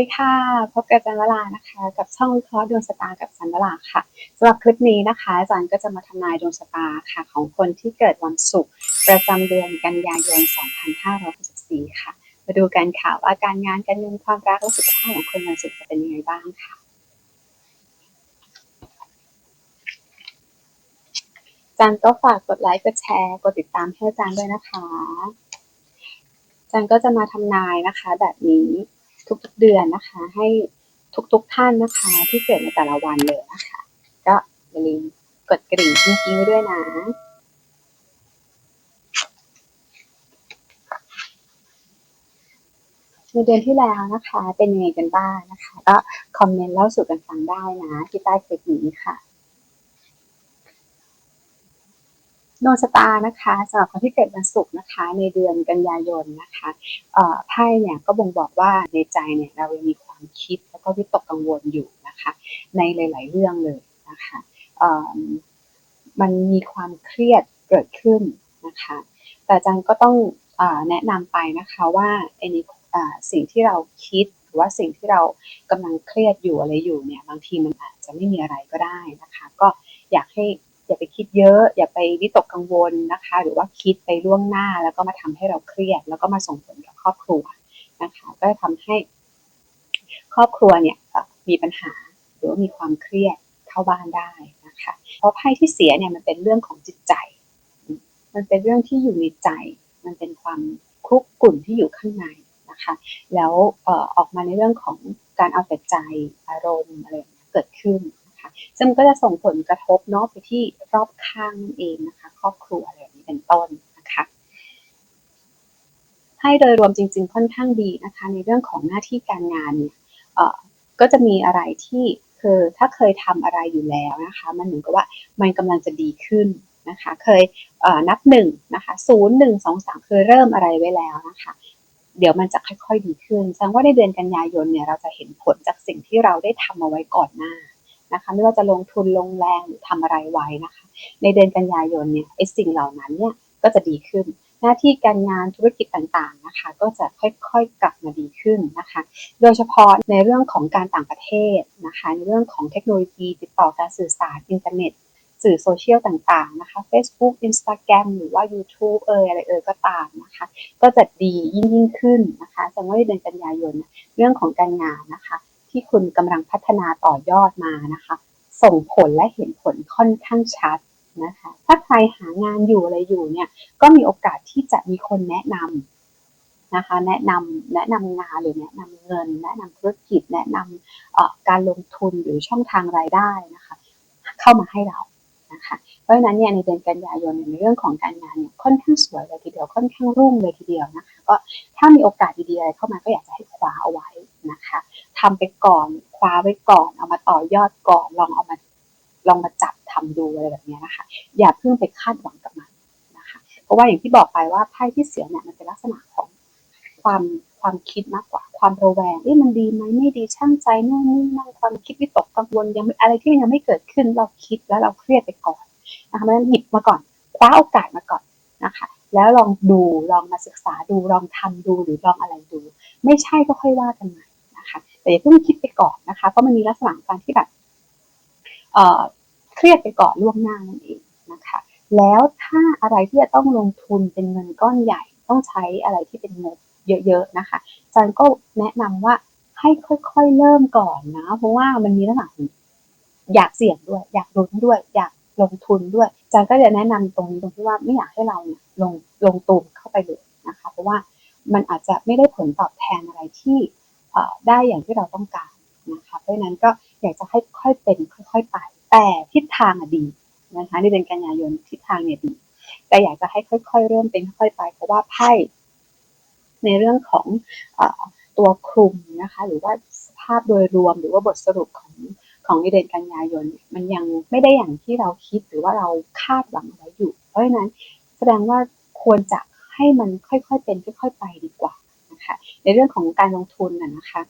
ดีค่ะ พบกับจันวลานะคะ กับช่องวิเคราะห์ดวงชะตากับจันวลาค่ะสำหรับคลิปนี้นะคะจารย์ก็จะมาทำนายดวงชะตาค่ะของคนที่เกิดวันศุกร์ประจำเดือนกันยายน 2564 ค่ะ มาดูกันค่ะว่าการงานการเงินความรักและสุขภาพของคนวันศุกร์จะเป็นยังไงบ้างค่ะจันก็ฝากกดไลค์กดแชร์กดติดตามให้จารย์ด้วยนะคะจันก็จะมาทำนายนะคะแบบนี้ ทุกๆเดือนนะคะ ให้ทุกๆท่านนะคะที่เกิดในแต่ละวันเลยนะคะ ก็อย่าลืมกดกระดิ่งกิ้งกิ้งไว้ด้วยนะในเดือนที่แล้วนะคะ เป็นยังไงกันบ้างนะคะ ก็คอมเมนต์เล่าสู่กันฟังได้นะ ที่ใต้คลิปนี้ค่ะ ดวงชะตานะคะสำหรับคนที่เกิดวันศุกร์นะคะ ในเดือนกันยายนนะคะไพ่เนี่ยก็บ่งบอกว่าในใจเนี่ยเรายังมีความคิดแล้วก็วิตกกังวลอยู่นะคะ ในหลาย ๆ เรื่องเลยนะคะมันมีความเครียดเกิดขึ้นนะคะ แต่อาจารย์ก็ต้องแนะนำไปนะคะว่าไอ้ในสิ่งที่เราคิดหรือว่าสิ่งที่เรากำลังเครียดอยู่อะไรอยู่เนี่ยบางทีมันอาจจะไม่มีอะไรก็ได้นะคะ ก็อยากให้ อย่าไปคิดเยอะ อย่าไปวิตกกังวลนะคะ หรือว่าคิดไปล่วงหน้าแล้วก็มาทำให้เราเครียด แล้วก็มาส่งผลกับครอบครัวนะคะ ก็จะทำให้ ครอบครัวเนี่ยมีปัญหาหรือว่ามีความเครียดเข้าบ้านได้นะคะ เพราะไพ่ที่เสียเนี่ยมันเป็นเรื่องของจิตใจ มันเป็นเรื่องที่อยู่ในใจ มันเป็นความคุกกลุ่นที่อยู่ข้างในนะคะ แล้วออกมาในเรื่องของการเอาแต่ใจอารมณ์อะไรเกิดขึ้น ซึ่งก็จะส่งผลกระทบเนาะไปที่รอบข้างนั่นเองนะคะ ครอบครัวอะไรนี้เป็นต้นนะคะให้โดยรวมจริง ๆ ค่อนข้างดีนะคะ ในเรื่องของหน้าที่การงานเนี่ยก็จะมีอะไรที่คือถ้าเคยทำอะไรอยู่แล้วนะคะ มันเหมือนกับว่ามันกำลังจะดีขึ้นนะคะ เคยนับหนึ่งนะคะศูนย์หนึ่งสองสามเคยเริ่มอะไรไว้แล้วนะคะ เดี๋ยวมันจะค่อยๆดีขึ้นแสดงว่าในเดือนกันยายนเนี่ยเราจะเห็นผลจากสิ่งที่เราได้ทำเอาไว้ก่อนหน้า นะคะไม่ว่าจะลงทุนลงแรงหรือทำอะไรไว้นะคะ ในเดือนกันยายนเนี่ยไอ้สิ่งเหล่านั้นเนี่ยก็จะดีขึ้น หน้าที่การงานธุรกิจต่างๆนะคะ ก็จะค่อยๆกลับมาดีขึ้นนะคะ โดยเฉพาะในเรื่องของการต่างประเทศนะคะ ในเรื่องของเทคโนโลยี ติดต่อการสื่อสารอินเทอร์เน็ตสื่อโซเชียลต่างๆนะคะ Facebook Instagram หรือว่า YouTube เอ่ยอะไรเอ่ยก็ตามนะคะ ก็จะดียิ่งยิ่งขึ้นนะคะแสดงว่าในเดือนกันยายนเรื่องของการงานนะคะ ที่คุณกำลังพัฒนาต่อยอดมานะคะ ส่งผลและเห็นผลค่อนข้างชัดนะคะ ถ้าใครหางานอยู่อะไรอยู่เนี่ย ก็มีโอกาสที่จะมีคนแนะนำนะคะ แนะนำแนะนำงานหรือแนะนำเงิน แนะนำธุรกิจ แนะนำการลงทุนหรือช่องทางรายได้นะคะ เข้ามาให้เรานะคะเพราะฉะนั้นเนี่ยในเดือนกันยายนในเรื่องของการงานเนี่ยค่อนข้างสวยเลยทีเดียวค่อนข้างรุ่งเลยทีเดียวนะคะก็ถ้ามีโอกาสดีๆอะไรเข้ามาก็อยากจะให้คว้าเอาไว้ ทำไปก่อนคว้าไว้ก่อน เอามาต่อยอดก่อนลองเอามาลองมาจับทำดูอะไรแบบนี้นะคะ อย่าเพิ่งไปคาดหวังกับมันนะคะ เพราะว่าอย่างที่บอกไปว่าไพ่ที่เสียเนี่ยมันเป็นลักษณะของความความคิดมากกว่า ความระแวงเอ๊ะมันดีไหมไม่ดีช่างใจนู่นนี่นั่นความคิดวิตกกังวลยังอะไรที่ยังไม่เกิดขึ้นเราคิดแล้วเราเครียดไปก่อนนะคะมันหยิบมาก่อนคว้าโอกาสมาก่อนนะคะแล้วลองดูลองมาศึกษาดูลองทำดูหรือลองอะไรดู ไม่ใช่ก็ค่อยว่ากันใหม่ แต่อย่าเพิ่งคิดไปก่อนนะคะ เพราะมันมีลักษณะการที่แบบเครียดไปก่อนล่วงหน้านั่นเองนะคะ แล้วถ้าอะไรที่จะต้องลงทุนเป็นเงินก้อนใหญ่ต้องใช้อะไรที่เป็นเงินเยอะๆนะคะจันก็แนะนำว่าให้ค่อยๆเริ่มก่อนนะ เพราะว่ามันมีลักษณะอยากเสี่ยงด้วย อยากลุ้นด้วย อยากลงทุนด้วยจันก็จะแนะนำตรงนี้ตรงที่ว่าไม่อยากให้เราเนี่ยลงลงตูมเข้าไปเลยนะคะ เพราะว่ามันอาจจะไม่ได้ผลตอบแทนอะไรที่ ได้อย่างที่เราต้องการนะคะเพราะนั้นก็อยากจะให้ค่อยเป็นค่อย ๆ ไป แต่ทิศทางอะดีนะคะในเดือนกันยายนทิศทางเนี่ยดี แต่อยากจะให้ค่อย ๆ เริ่มเป็นค่อยไป เพราะว่าไพ่ในเรื่องของอตัวคลุมนะคะหรือว่าสภาพโดยรวมหรือว่าบทสรุปของของในเดือนกันยายนมันยังไม่ได้อย่างที่เราคิดหรือว่าเราคาดหวังไว้อยู่ เพราะฉะนั้นแสดงว่าควรจะให้มันค่อยๆเป็นค่อย ๆ ไปดีกว่า คะในเรื่องของการลงทุนนะคะ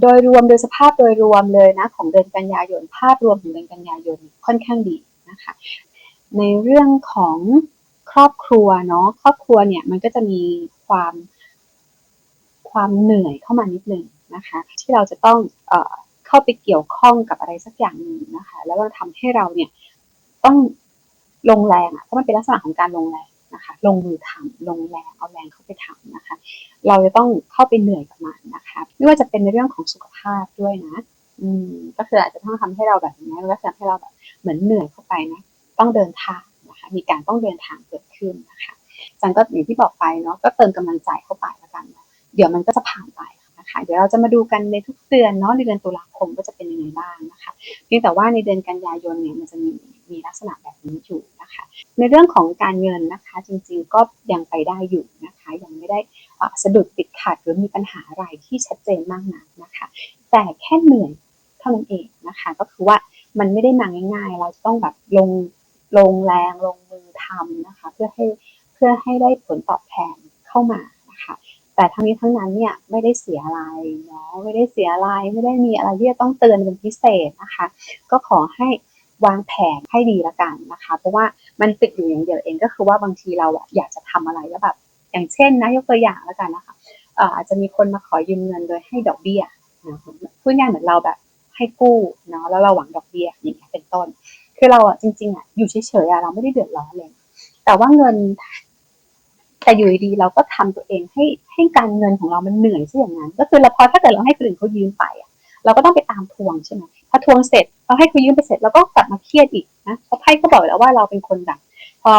โดยรวมโดยสภาพโดยรวมเลยนะของเดือนกันยายน ภาพรวมของเดือนกันยายนค่อนข้างดีนะคะ ในเรื่องของครอบครัวเนาะครอบครัวเนี่ยมันก็จะมีความความเหนื่อยเข้ามานิดนึงนะคะ ที่เราจะต้องเอเข้าไปเกี่ยวข้องกับอะไรสักอย่างหนึ่งนะคะ แล้วเราทำให้เราเนี่ยต้องลงแรงอะเพราะมันเป็นลักษณะของการลงแรง นะคะ ลงมือทำลงแรงเอาแรงเข้าไปทำนะคะ เราจะต้องเข้าไปเหนื่อยกับมันนะคะไม่ว่าจะเป็นในเรื่องของสุขภาพด้วยนะ อืมก็คืออาจจะต้องทำให้เราแบบนี้แล้วทำให้เราแบบเหมือนเหนื่อยเข้าไปนะ ต้องเดินทางนะคะ มีการต้องเดินทางเกิดขึ้นนะคะจันก็อย่างที่บอกไปเนาะก็เติมกำลังใจเข้าไปแล้วกันนะเดี๋ยวมันก็จะผ่านไปนะคะ เดี๋ยวเราจะมาดูกันในทุกเดือนเนาะในเดือนตุลาคมก็จะเป็นยังไงบ้างนะคะ เพียงแต่ว่าในเดือนกันยายนเนี่ยมันจะมี มีลักษณะแบบนี้อยู่นะคะ ในเรื่องของการเงินนะคะจริงๆก็ยังไปได้อยู่นะคะยังไม่ได้สะดุดติดขัดหรือมีปัญหาอะไรที่ชัดเจนมากนักนะคะ แต่แค่เหนื่อยเท่านั้นเองนะคะ ก็คือว่ามันไม่ได้มาง่าย ๆ เราจะต้องแบบลงลงแรงลงมือทำนะคะ เพื่อให้เพื่อให้ได้ผลตอบแทนเข้ามานะคะ แต่ทั้งนี้ทั้งนั้นเนี่ยไม่ได้เสียอะไรเนาะไม่ได้เสียอะไรไม่ได้มีอะไรที่จะต้องเตือนเป็นพิเศษนะคะ ก็ขอให้ วางแผนให้ดีละกันนะคะ เพราะว่ามันติดอยู่อย่างเดียวเองก็คือว่าบางทีเราอะอยากจะทำอะไรแล้วแบบอย่างเช่นนะยกตัวอย่างล้วกันนะคะอาจจะมีคนมาขอยืมเงินโดยให้ดอกเบี้ยนะพูดง่ายเหมือนเราแบบให้กู้เนาะแล้วเราหวังดอกเบี้ยอย่างเงี้ยเป็นต้น คือเราอะจริงๆอะอยู่เฉยๆอะเราไม่ได้เดือดร้อนเลยแต่ว่าเงิน แต่อยู่ดีเราก็ทำตัวเองให้ให้การเงินของเรามันเหนื่อยซะอย่างนั้น ก็คือเราพอถ้าเกิดเราให้คนอื่นเขายืมไปอะเราก็ต้องไปตามทวงใช่ไหมพอทวงเสร็จ เราให้เขายืมไปเสร็จเราก็กลับมาเครียดอีกนะเพราะไพ่ก็บอกแล้วว่าเราเป็นคนแบบพอ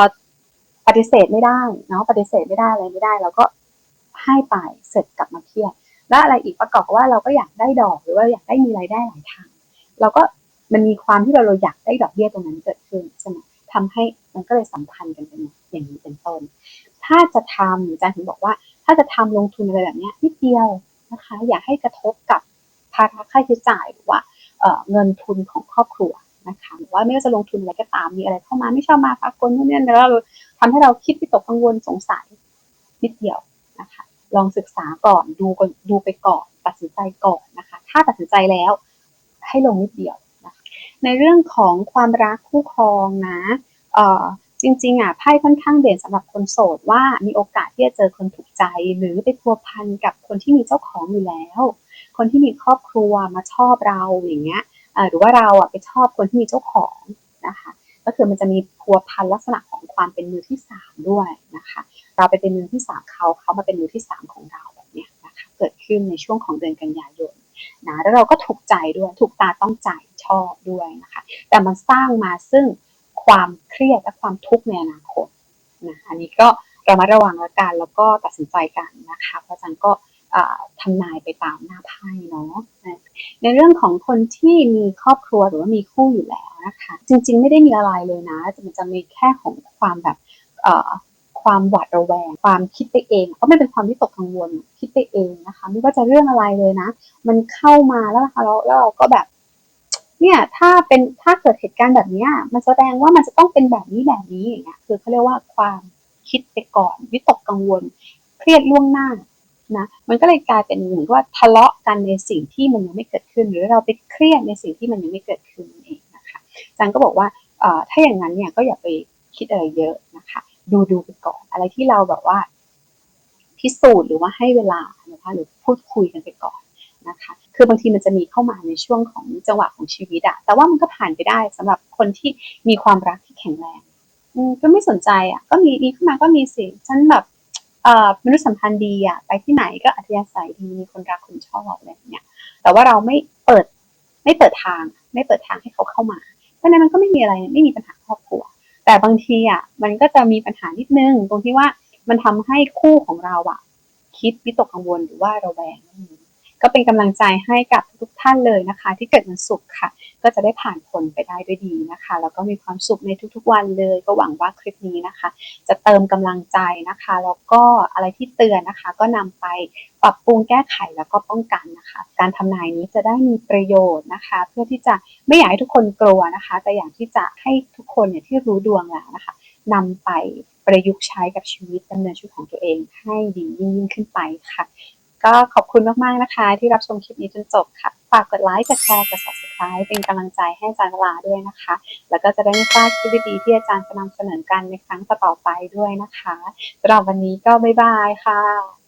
ปฏิเสธไม่ได้เนาะปฏิเสธไม่ได้อะไรไม่ได้เราก็ให้ไปเสร็จกลับมาเครียดแล้วอะไรอีกประกอบกับว่าเราก็อยากได้ดอกหรือว่าอยากได้มีรายได้หลายทาง เราก็มันมีความที่เราเราอยากได้ดอกเบี้ยตรงนั้นเกิดขึ้นใช่ไหมทำให้มันก็เลยสัมพันธ์กันเป็นอย่างนี้เป็นต้น ถ้าจะทำอาจารย์ถึงบอกว่า ถ้าจะทำลงทุนอะไรแบบนี้นิดเดียวนะคะ อย่าให้กระทบกับภาระค่าใช้จ่ายหรือว่า เเงินทุนของครอบครัวนะคะหรือว่าไม่ว่าจะลงทุนอะไรก็ตามมีอะไรเข้ามาไม่ชอบมาพากลนู่นนี่แล้วเราทำให้เราคิดวิตกกังวลสงสัยนิดเดียวนะคะลองศึกษาก่อนดูก่อนดูไปก่อนตัดสินใจก่อนนะคะ ถ้าตัดสินใจแล้วให้ลงนิดเดียวนะคะในเรื่องของความรักคู่ครองนะเอ่อจริงๆอะไพ่ค่อนข้างเด่นสำหรับคนโสดว่ามีโอกาสที่จะเจอคนถูกใจหรือไปพัวพันกับคนที่มีเจ้าของอยู่แล้ว คนที่มีครอบครัวมาชอบเราอย่างเงี้ยหรือว่าเราอะไปชอบคนที่มีเจ้าของนะคะก็คือมันจะมีพัวพันลักษณะของความเป็นมือที่สามด้วยนะคะเราไปเป็นมือที่สามเขาเขามาเป็นมือที่สามของเราแบบเนี้ยนะคะเกิดขึ้นในช่วงของเดือนกันยายนนะแล้วเราก็ถูกใจด้วยถูกตาต้องใจชอบด้วยนะคะแต่มันสร้างมาซึ่งความเครียดและความทุกข์ในอนาคตนะอันนี้ก็เรามาระวังแล้วกันแล้วก็ตัดสินใจกันนะคะเพราะฉะนั้นก็ ทำนายไปตามหน้าไพ่เนาะในเรื่องของคนที่มีครอบครัวหรือว่ามีคู่อยู่แล้วนะคะจริงๆไม่ได้มีอะไรเลยนะมันจะมีแค่ของความแบบความหวาดระแวง ความคิดไปเองก็ไม่เป็นความที่ตกกังวลคิดไปเองนะคะไม่ว่าจะเรื่องอะไรเลยนะ มันเข้ามาแล้วนะคะแล้วเราก็แบบเนี่ยถ้าเป็นถ้าเกิดเหตุการณ์แบบนี้มันแสดงว่ามันจะต้องเป็นแบบนี้แบบนี้อย่างเงี้ยคือเขาเรียกว่าความคิดไปก่อนวิตกกังวล เครียดล่วงหน้า นะมันก็เลยกลายเป็นเหมือนว่าทะเลาะกันในสิ่งที่มันยังไม่เกิดขึ้น หรือเราไปเครียดในสิ่งที่มันยังไม่เกิดขึ้นเองนะคะจารย์ก็บอกว่าถ้าอย่างนั้นเนี่ยก็อย่าไปคิดอะไรเยอะนะคะ ดูดูไปก่อนอะไรที่เราแบบว่าพิสูจน์หรือว่าให้เวลานะคะหรือพูดคุยกันไปก่อนนะคะ คือบางทีมันจะมีเข้ามาในช่วงของจังหวะของชีวิตอะแต่ว่ามันก็ผ่านไปได้สำหรับคนที่มีความรักที่แข็งแรงก็ไม่สนใจอะก็มีมีเข้ามาก็มีสิฉันแบบ เอ่อมนุษยสัมพันธ์ดีอะไปที่ไหนก็อัธยาศัยดีมีคนรักคนชอบอะไรอย่างเงี้ยแต่ว่าเราไม่เปิดไม่เปิดทาง ไม่เปิดทางให้เขาเข้ามา เพราะนั้นมันก็ไม่มีอะไรไม่มีปัญหาครอบครัว แต่บางทีอะมันก็จะมีปัญหานิดนึงตรงที่ว่ามันทำให้คู่ของเราอะ คิดวิตกกังวลหรือว่าระแวงนั่นเอง ก็เป็นกำลังใจให้กับทุกท่านเลยนะคะ ที่เกิดวันศุกร์ค่ะ ก็จะได้ผ่านพ้นไปได้ด้วยดีนะคะ แล้วก็มีความสุขในทุกๆวันเลย ก็หวังว่าคลิปนี้นะคะ จะเติมกำลังใจนะคะแล้วก็อะไรที่เตือนนะคะ ก็นำไปปรับปรุงแก้ไขแล้วก็ป้องกันนะคะ การทำนายนี้จะได้มีประโยชน์นะคะ เพื่อที่จะไม่อยากให้ทุกคนกลัวนะคะ แต่อยากที่จะให้ทุกคนเนี่ยที่รู้ดวงแล้วนะคะนำไปประยุกต์ใช้กับชีวิตดำเนินชีวิตของตัวเองให้ดียิ่งขึ้นไปค่ะ ก็ขอบคุณมากๆนะคะ ที่รับชมคลิปนี้จนจบค่ะ ฝากกดไลค์กดแชร์กด subscribe เป็นกำลังใจให้อาจารย์ลาด้วยนะคะ แล้วก็จะได้ไม่พลาดคลิปดีๆที่อาจารย์จะนำเสนอกันในครั้งต่อไปด้วยนะคะสำหรับวันนี้ก็บ๊ายบายค่ะ